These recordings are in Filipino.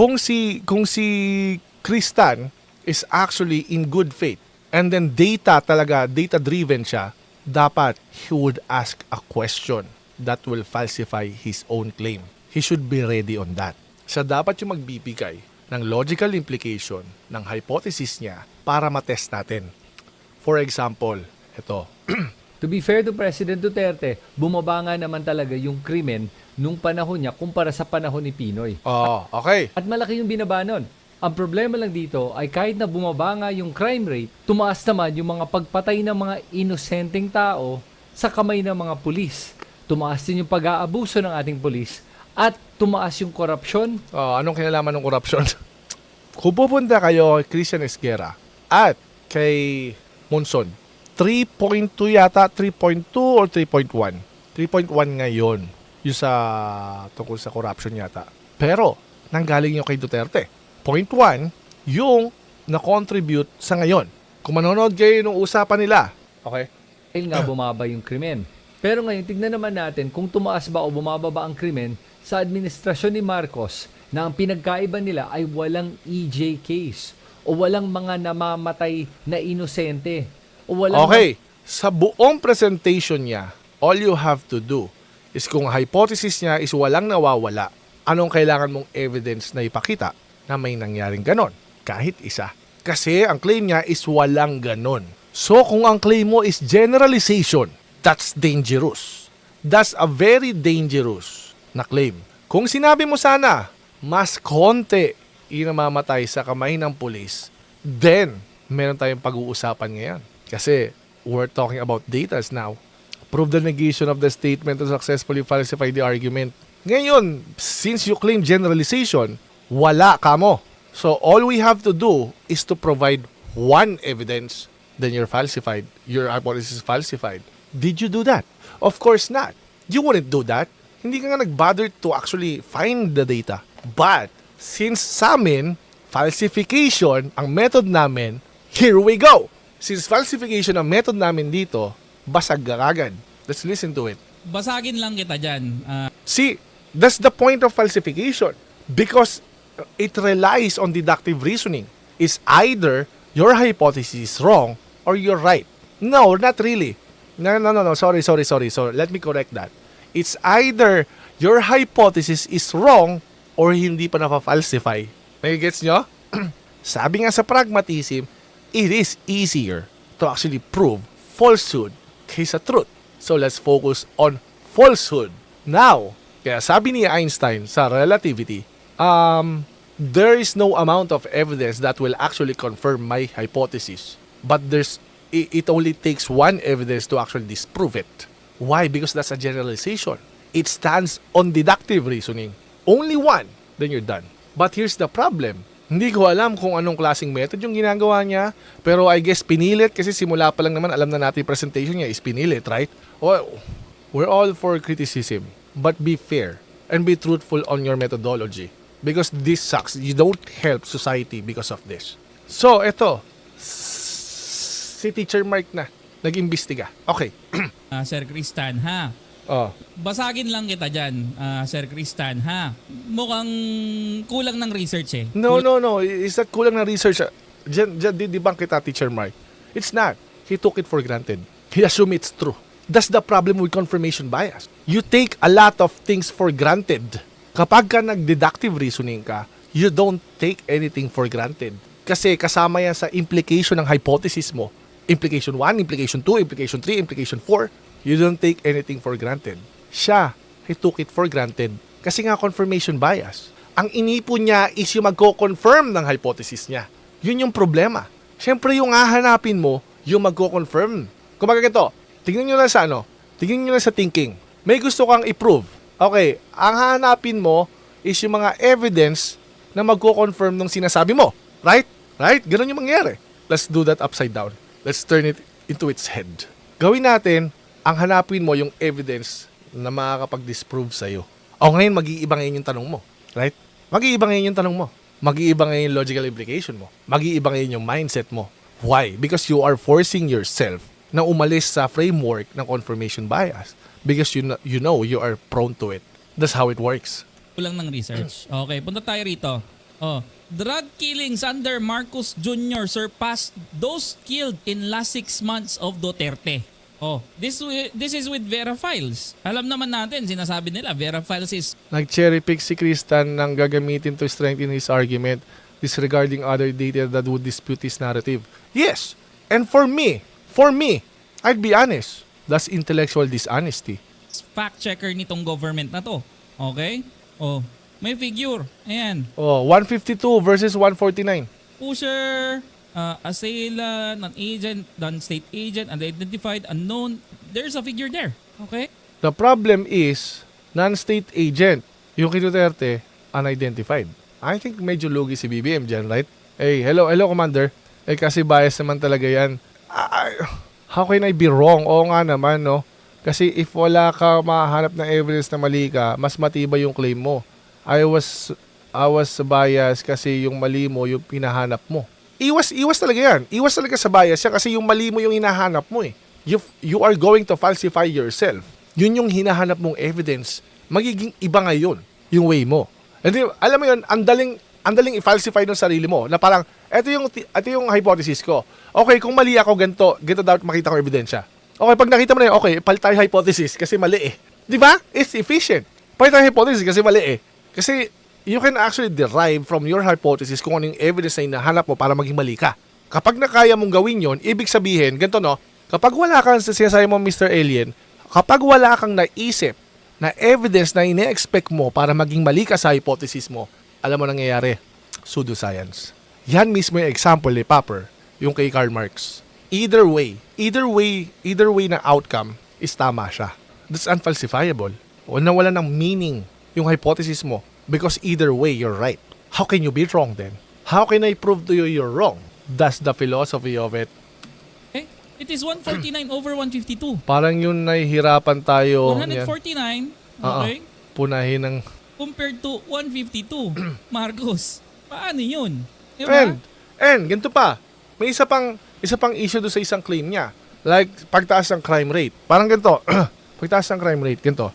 kung si kung si Kristan is actually in good faith and then data talaga data driven siya dapat he would ask a question that will falsify his own claim. He should be ready on that. Siya dapat yung magbibigay ng logical implication ng hypothesis niya para matest natin. For example ito To be fair to President Duterte, bumaba nga naman talaga yung krimen nung panahon niya kumpara sa panahon ni Pinoy. oh okay At malaki yung binaba nun. Ang problema lang dito ay kahit na bumaba nga yung crime rate, tumaas naman yung mga pagpatay ng mga inosenteng tao sa kamay ng mga pulis. Tumaas din yung pag-aabuso ng ating pulis at tumaas yung korupsyon. Oh, anong kinalaman ng corruption? Kung pupunta kayo kay Christian Esguerra at kay Monson, 3.2 yata, 3.2 or 3.1. 3.1 ngayon yung sa tungkol sa corruption yata. Pero, nanggaling yung kay Duterte. Point 1, yung na-contribute sa ngayon. Kung manonood kayo nung usapan nila, okay? Dahil nga bumaba yung krimen. Pero ngayon, tignan naman natin kung tumaas ba o bumaba ba ang krimen sa administrasyon ni Marcos na ang pinagkaiba nila ay walang EJ case o walang mga namamatay na inosente o walang Okay, sa buong presentation niya, all you have to do is kung hypothesis niya is walang nawawala, anong kailangan mong evidence na ipakita na may nangyaring ganon? Kahit isa. Kasi ang claim niya is walang ganon. So kung ang claim mo is generalization, that's dangerous. That's a very dangerous na claim. Kung sinabi mo sana, mas konti yung namamatay sa kamay ng pulis, then meron tayong pag-uusapan ngayon. Kasi we're talking about data now. Prove the negation of the statement to successfully falsify the argument. Ngayon, since you claim generalization, wala ka mo. So all we have to do is to provide one evidence, then you're falsified. Your hypothesis is falsified. Did you do that? Of course not. You wouldn't do that. Hindi ka nga nag-bother to actually find the data. But, since sa amin, falsification ang method namin, here we go. Since falsification ang method namin dito, basag ka agad. Let's listen to it. Basagin lang kita dyan. Ah, See, that's the point of falsification. Because uh, it relies on deductive reasoning. It's either your hypothesis is wrong or you're right. No, not really. No, no, no, no. Sorry, sorry, sorry. So let me correct that. It's either your hypothesis is wrong or hindi pa napafalsify. May gets nyo? Sabi nga sa pragmatism, it is easier to actually prove falsehood kaysa truth. So let's focus on falsehood. Now, kaya sabi ni Einstein sa relativity, um, there is no amount of evidence that will actually confirm my hypothesis. But there's it only takes one evidence to actually disprove it. Why? Because that's a generalization. It stands on deductive reasoning. Only one, then you're done. But here's the problem. Hindi ko alam kung anong klaseng method yung ginagawa niya, pero I guess pinilit kasi simula pa lang naman alam na natin presentation niya is pinilit, right? Well, we're all for criticism, but be fair and be truthful on your methodology because this sucks. You don't help society because of this. So, eto, si Teacher Mark na nag-imbestiga. Okay. ah, Sir Kristan, ha? Oh. Basagin lang kita dyan, ah, Sir Kristan, ha? Mukhang kulang ng research eh. No, Kul- no, no. Is that kulang na research? Diyan, diyan, di, di bang kita, Teacher Mark? It's not. He took it for granted. He assumed it's true. That's the problem with confirmation bias. You take a lot of things for granted. Kapag ka nag-deductive reasoning ka, you don't take anything for granted. Kasi kasama yan sa implication ng hypothesis mo. Implication 1, implication 2, implication 3, implication 4. You don't take anything for granted. Siya, he took it for granted. Kasi nga confirmation bias. Ang inipon niya is yung magko-confirm ng hypothesis niya. Yun yung problema. Siyempre yung hahanapin mo, yung magko-confirm. Kumbaga ganito, tingnan nyo lang sa ano, tingnan nyo lang sa thinking. May gusto kang i-prove. Okay, ang hahanapin mo is yung mga evidence na magko-confirm ng sinasabi mo. Right? Right? Ganun yung mangyari. Let's do that upside down. Let's turn it into its head. Gawin natin, ang hanapin mo yung evidence na makakapag-disprove sa'yo. O ngayon, mag-iiba ngayon yung tanong mo. Right? Mag-iiba ngayon yung tanong mo. Mag-iiba ngayon yung logical implication mo. Mag-iiba ngayon yung mindset mo. Why? Because you are forcing yourself na umalis sa framework ng confirmation bias. Because you know, you know you are prone to it. That's how it works. Kulang ng research. Okay, punta tayo rito. Oh, drug killings under Marcos Jr. surpassed those killed in last six months of Duterte. Oh, this wi- this is with Vera Files. Alam naman natin, sinasabi nila, Vera Files is Nag-cherry pick si Kristan ng gagamitin to strengthen his argument disregarding other data that would dispute his narrative. Yes, and for me, for me, I'd be honest, that's intellectual dishonesty. fact checker nitong government na to. Okay? Oh, may figure. Ayan. Oh, 152 versus 149. Pusher, uh, assailant, non-agent, non-state agent, unidentified, unknown. There's a figure there. Okay? The problem is, non-state agent, yung kay Duterte, unidentified. I think medyo lugi si BBM dyan, right? Hey, hello, hello, Commander. Eh, kasi bias naman talaga yan. I- how can I be wrong? Oo nga naman, no? Kasi if wala ka mahanap ng evidence na mali ka, mas matibay yung claim mo. I was I was biased kasi yung mali mo yung pinahanap mo. Iwas iwas talaga yan. Iwas talaga sa bias yan kasi yung mali mo yung hinahanap mo eh. You you are going to falsify yourself. Yun yung hinahanap mong evidence. Magiging iba ngayon yung way mo. And then, alam mo yun, ang daling ang daling i-falsify ng sarili mo na parang ito yung ito yung hypothesis ko. Okay, kung mali ako ganito, ganito dapat makita ko ebidensya. Okay, pag nakita mo na yun, okay, palit tayo hypothesis kasi mali eh. Di ba? It's efficient. Palit tayo hypothesis kasi mali eh. Kasi you can actually derive from your hypothesis kung ano yung evidence na hinahanap mo para maging mali ka. Kapag nakaya mong gawin yon, ibig sabihin, ganito no, kapag wala kang sa sinasabi mo Mr. Alien, kapag wala kang naisip na evidence na ine-expect mo para maging mali ka sa hypothesis mo, alam mo nangyayari, pseudoscience. Yan mismo yung example ni Popper, yung kay Karl Marx. Either way, either way, either way na outcome is tama siya. That's unfalsifiable. O nawala ng meaning yung hypothesis mo because either way, you're right. How can you be wrong then? How can I prove to you you're wrong? That's the philosophy of it. Okay? It is 149 over 152. Parang yun nahihirapan tayo. yan. 149, Oo. okay? Punahin ng... Compared to 152. Marcos, paano yun? Diba? And, and, ganito pa. May isa pang, isa pang issue doon sa isang claim niya. Like, pagtaas ng crime rate. Parang ganito. pagtaas ng crime rate, ganito.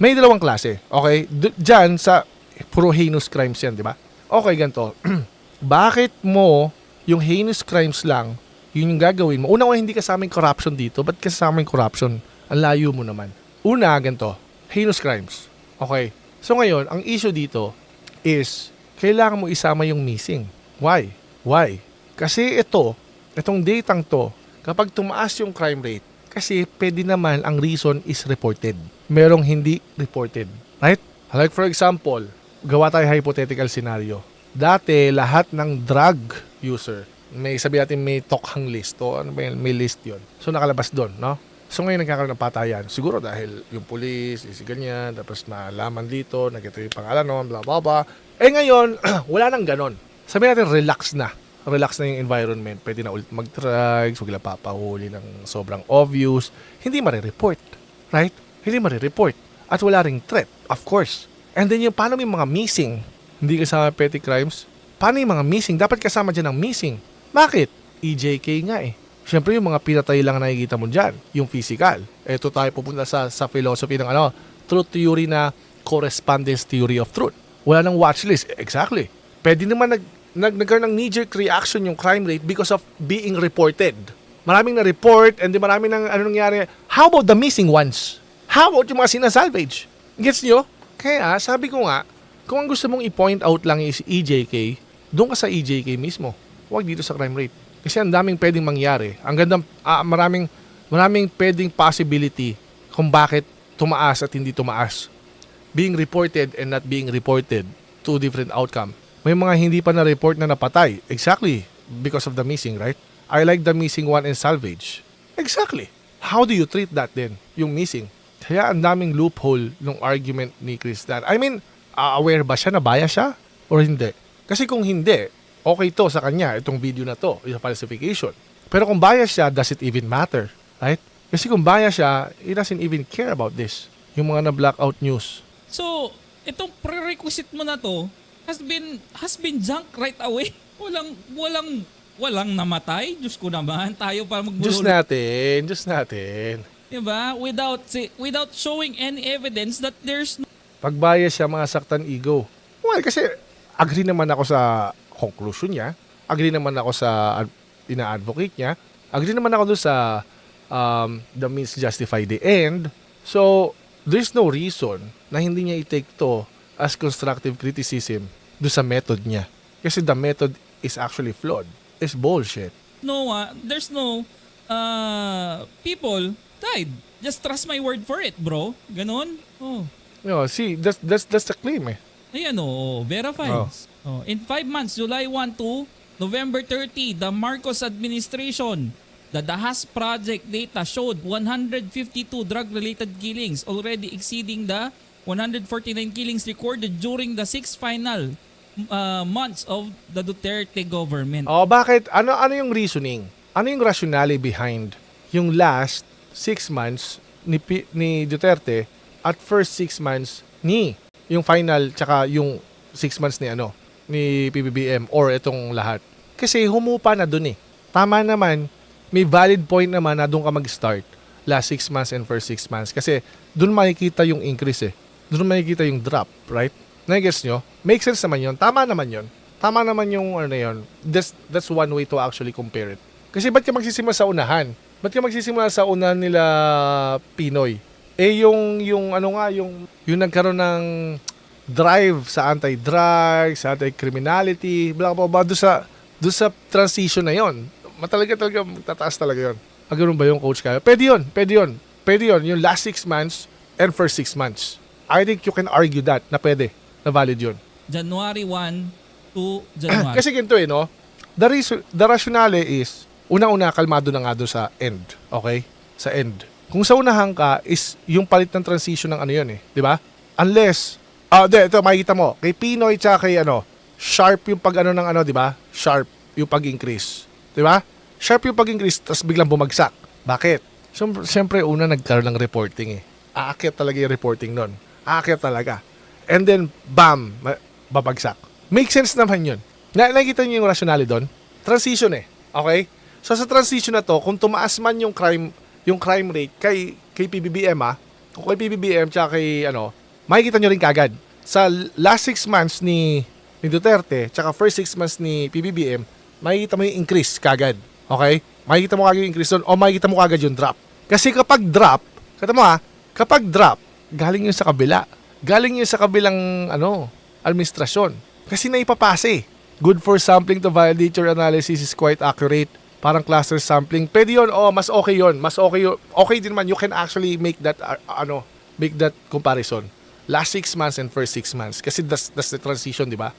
May dalawang klase. Okay? D- Diyan sa puro heinous crimes yan, di ba? Okay, ganito. Bakit mo yung heinous crimes lang, yun yung gagawin mo? Una ko, hindi kasamang corruption dito. Ba't kasamang corruption? Ang layo mo naman. Una, ganito. Heinous crimes. Okay. So ngayon, ang issue dito is, kailangan mo isama yung missing. Why? Why? Kasi ito, itong datang to, kapag tumaas yung crime rate, kasi pwede naman ang reason is reported. Merong hindi reported. Right? Like for example, gawa tayo hypothetical scenario. Dati, lahat ng drug user, may sabi natin may tokhang list o ano ba yun, may list yon So nakalabas doon, no? So ngayon nagkakaroon ng patayan. Siguro dahil yung pulis, is ganyan, tapos nalaman dito, nakita yung pangalan nun, blah blah blah. Eh ngayon, wala nang ganon. Sabi natin relax na. Relax na yung environment. Pwede na ulit mag-drugs, huwag papahuli ng sobrang obvious. Hindi marireport. Right? Hindi marireport. At wala ring threat, of course. And then yung paano may mga missing, hindi kasama petty crimes, paano yung mga missing? Dapat kasama dyan ang missing. Bakit? EJK nga eh. Siyempre yung mga pinatay lang na nakikita mo dyan, yung physical. Ito tayo pupunta sa, sa philosophy ng ano, truth theory na correspondence theory of truth. Wala nang watchlist. Exactly. Pwede naman nag, nag, nagkaroon ng knee-jerk reaction yung crime rate because of being reported. Maraming na-report and di maraming nang ano nangyari. How about the missing ones? How about yung mga sinasalvage? Gets nyo? Kaya sabi ko nga, kung ang gusto mong i-point out lang is EJK, doon ka sa EJK mismo. Huwag dito sa crime rate. Kasi ang daming pwedeng mangyari. Ang gandang, ah, maraming, maraming pwedeng possibility kung bakit tumaas at hindi tumaas. Being reported and not being reported, two different outcome. May mga hindi pa na-report na napatay. Exactly. Because of the missing, right? I like the missing one in salvage. Exactly. How do you treat that then? Yung missing. Kaya ang daming loophole ng argument ni Chris Dan. I mean, ah, aware ba siya na bias siya? Or hindi? Kasi kung hindi, okay to sa kanya, itong video na to, yung falsification. Pero kung bias siya, does it even matter? Right? Kasi kung bias siya, he doesn't even care about this. Yung mga na-blackout news. So, itong prerequisite mo na to has been has been junk right away. Walang walang walang namatay. Diyos ko naman, tayo para Diyos magbulol. natin, Diyos natin. Diba? Without without showing any evidence that there's no Pag bias siya, masaktan ego. Well, kasi agree naman ako sa conclusion niya, agree naman ako sa ad- ina-advocate niya, agree naman ako doon sa um, the means justify the end. So, there's no reason na hindi niya i-take to as constructive criticism doon sa method niya. Kasi the method is actually flawed. It's bullshit. No, ah, there's no uh, people died. Just trust my word for it, bro. Ganon. Oh. No, see, that's, that's, that's the claim eh. Ayan o, Vera Files. Oh. In five months, July 1 to November 30, the Marcos administration, the Dahas project data showed 152 drug-related killings, already exceeding the 149 killings recorded during the six final uh, months of the Duterte government. Oh, bakit? Ano ano yung reasoning? Ano yung rationale behind yung last six months ni, ni Duterte at first six months ni yung final tsaka yung six months ni ano ni PBBM or itong lahat. Kasi humupa na dun eh. Tama naman, may valid point naman na doon ka mag-start last six months and first six months. Kasi doon makikita yung increase eh. Doon makikita yung drop, right? Nagets nyo? Make sense naman yon Tama naman yon Tama naman yung ano yun. That's, that's one way to actually compare it. Kasi ba't ka magsisimula sa unahan? Ba't ka magsisimula sa unahan nila Pinoy? Eh yung, yung ano nga, yung, yung nagkaroon ng drive sa anti-drug, sa anti-criminality, bla bla bla, doon sa, doon sa transition na yon Matalaga talaga, tataas talaga yon Ah, ganun ba yung coach kaya? Pwede yun, pwede yun. Pwede yun, yung last six months and first six months. I think you can argue that na pwede, na valid yun. January 1 to January. Kasi ganito eh, no? The, reason, the rationale is, una-una, kalmado na nga doon sa end. Okay? Sa end. Kung sa unahan ka, is yung palit ng transition ng ano yun eh. Di ba? Unless, ah, de, ito, makikita mo, kay Pinoy tsaka kay ano, sharp yung pag ano ng ano, di ba? Sharp yung pag-increase. Di ba? Sharp yung pag-increase, tapos biglang bumagsak. Bakit? Siyempre, una nagkaroon ng reporting eh. Aakyat talaga yung reporting nun. Aakyat talaga. And then, bam, babagsak. Make sense naman yun. Na nakikita niyo yung rationale doon? Transition eh. Okay? So sa transition na to, kung tumaas man yung crime yung crime rate kay kay PBBM ah, kung kay PBBM tsaka kay ano, makikita nyo rin kagad. Sa last six months ni ni Duterte tsaka first six months ni PBBM, makikita mo yung increase kagad. Okay? Makikita mo kagad yung increase doon o makikita mo kagad yung drop. Kasi kapag drop, kata mo ha, kapag drop, galing yun sa kabila. Galing yun sa kabilang ano, administrasyon. Kasi naipapase. Good for sampling to validate your analysis is quite accurate. Parang cluster sampling. Pwede yun, oh, mas okay yun. Mas okay yun. Okay din man, you can actually make that, uh, ano, make that comparison. Last six months and first six months. Kasi that's, that's the transition, di ba?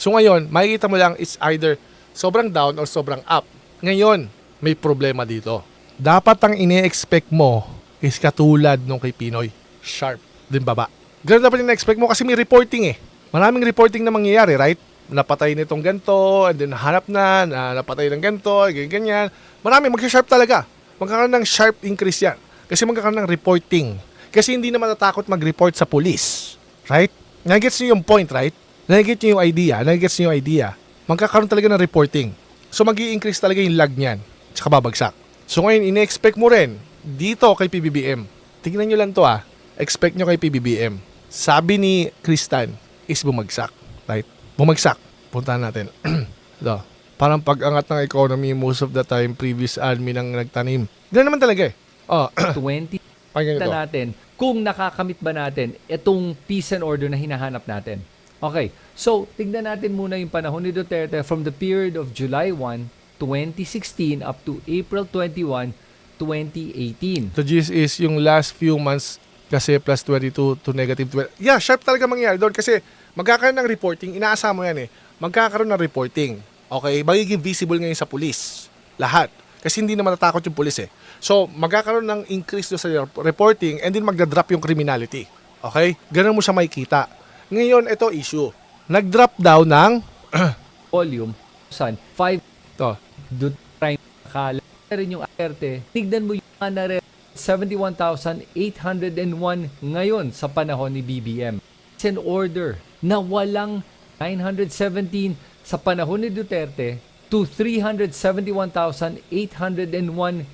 So ngayon, makikita mo lang it's either sobrang down or sobrang up. Ngayon, may problema dito. Dapat ang ini-expect mo is katulad nung kay Pinoy. Sharp. Din baba. Ganun dapat in-expect mo kasi may reporting eh. Maraming reporting na mangyayari, right? Napatay nitong ganto, and then hanap na, na napatay ng ganto, ganyan, ganyan. Marami, mag-sharp talaga. Magkakaroon ng sharp increase yan. Kasi magkakaroon ng reporting. Kasi hindi naman natakot mag-report sa police. Right? Nagets niyo yung point, right? Nagets niyo yung idea. Nagets niyo yung idea. Magkakaroon talaga ng reporting. So mag increase talaga yung lag niyan. Tsaka babagsak. So ngayon, ine-expect mo rin dito kay PBBM. Tingnan nyo lang to ah. Expect nyo kay PBBM. Sabi ni Kristan is bumagsak. Right? Bumagsak. Puntahan natin. Ito. Parang pag-angat ng economy most of the time previous admin ang nagtanim. Ganun naman talaga eh. Oh, 20 pakinggan ito. natin kung nakakamit ba natin itong peace and order na hinahanap natin. Okay, so tignan natin muna yung panahon ni Duterte from the period of July 1, 2016 up to April 21, 2018. The gist is yung last few months kasi plus 22 to negative 12. Yeah, sharp talaga mangyayari doon kasi magkakaroon ng reporting. Inaasa mo yan eh. Magkakaroon ng reporting. Okay? Magiging visible ngayon sa police. Lahat. Kasi hindi naman natakot yung police eh. So, magkakaroon ng increase doon sa reporting and then magda-drop yung criminality. Okay? Ganun mo siya makikita. Ngayon, ito issue. Nag-drop daw ng Volume, san, 5 to, do crime kala rin yung alerte. Tignan mo yung mga 71,801 ngayon sa panahon ni BBM. It's an order na walang 917 sa panahon ni Duterte to 371,801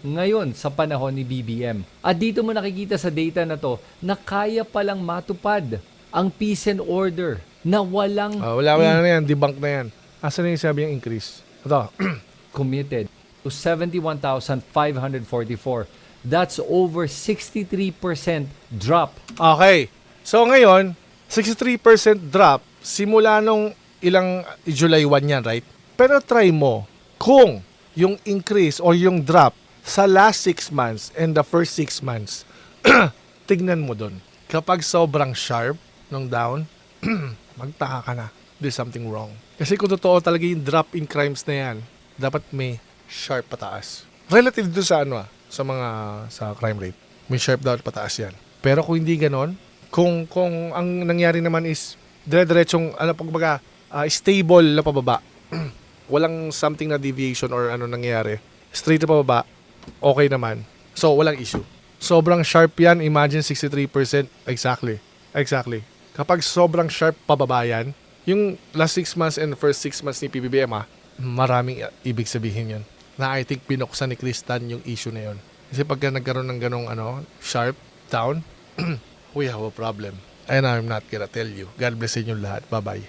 ngayon sa panahon ni BBM. At dito mo nakikita sa data na to na kaya palang matupad ang peace and order na walang Ah, wala, wala na yan. Debunk na yan. Asa na yung sabi yung increase? Ito. committed to 71,544. That's over 63% drop. Okay. So ngayon, 63% drop simula nung ilang July 1 yan, right? Pero try mo kung yung increase or yung drop sa last 6 months and the first 6 months, tignan mo dun. Kapag sobrang sharp nung down, magtaka ka na. There's something wrong. Kasi kung totoo talaga yung drop in crimes na yan, dapat may sharp pataas. Relative do sa ano ah, sa mga sa crime rate. May sharp dapat pataas yan. Pero kung hindi ganon, kung kung ang nangyari naman is dire-diretsong ano pagbaga ah, stable na pababa. walang something na deviation or ano nangyayari. Straight na pababa, okay naman. So walang issue. Sobrang sharp yan, imagine 63% exactly. Exactly. Kapag sobrang sharp pababa yan, yung last 6 months and first 6 months ni PBBM ah, maraming uh, ibig sabihin yun. Na I think binuksan ni Kristan yung issue na yun. Kasi pagka nagkaroon ng ganong ano, sharp down, we have a problem. And I'm not gonna tell you. God bless inyo lahat. Bye-bye.